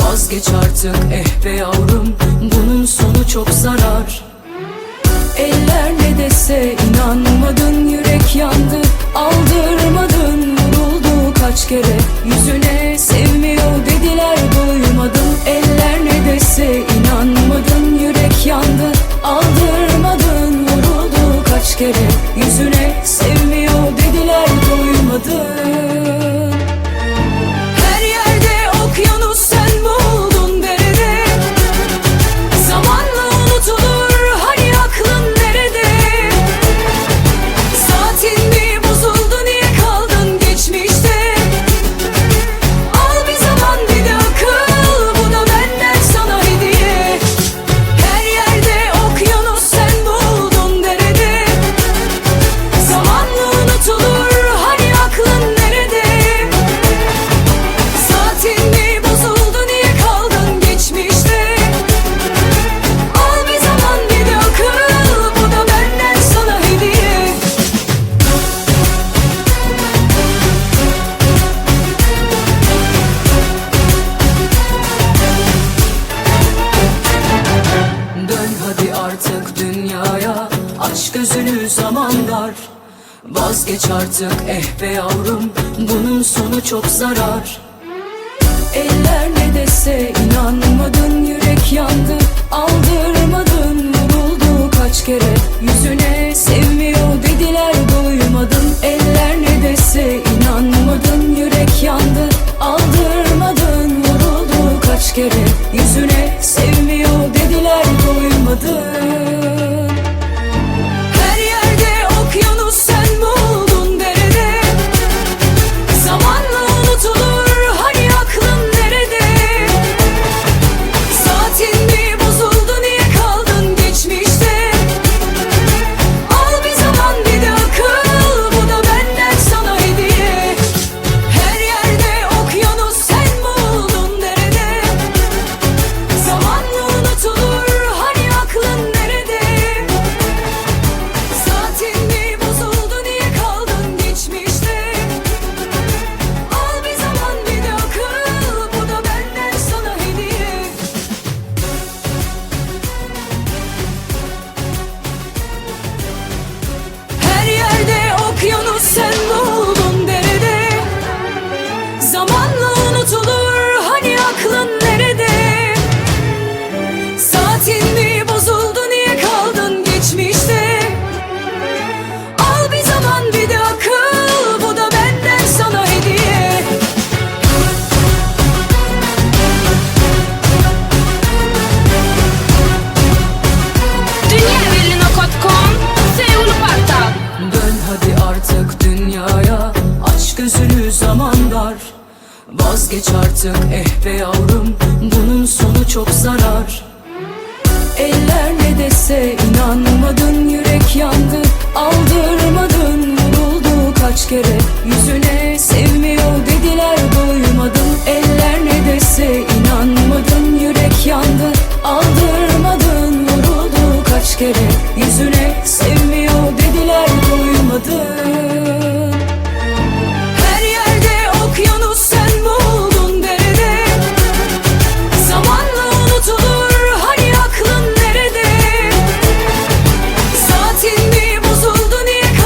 Vazgeç artık eh be yavrum Bunun sonu çok zarar. Eller ne dese inanmadın Yürek yandı aldırmadın Vuruldu kaç kere. Yüzüne Sevmiyor dediler gözünü zaman dar. Vazgeç artık eh be yavrum. Bunun sonu çok zarar. Eller ne dese inanmadın Yürek yandı. Aldırmadın Vuruldu kaç kere. Yüzüne Sevmiyor dediler duymadın Eller ne dese inanmadın Yürek yandı. Aldırmadın Vuruldu kaç kere. Yüzüne Sevmiyor dediler duymadın türlü zaman dar. Vazgeç artık eh be yavrum Bunun sonu çok zarar. Eller ne dese inanmadın Yürek yandı. Aldırmadın Vuruldu kaç kere. Yüzüne Sevmiyor dediler duymadın Eller ne dese inanmadın Yürek yandı. Aldırmadın Vuruldu kaç kere. Yüzüne Sevmiyor dediler duymadın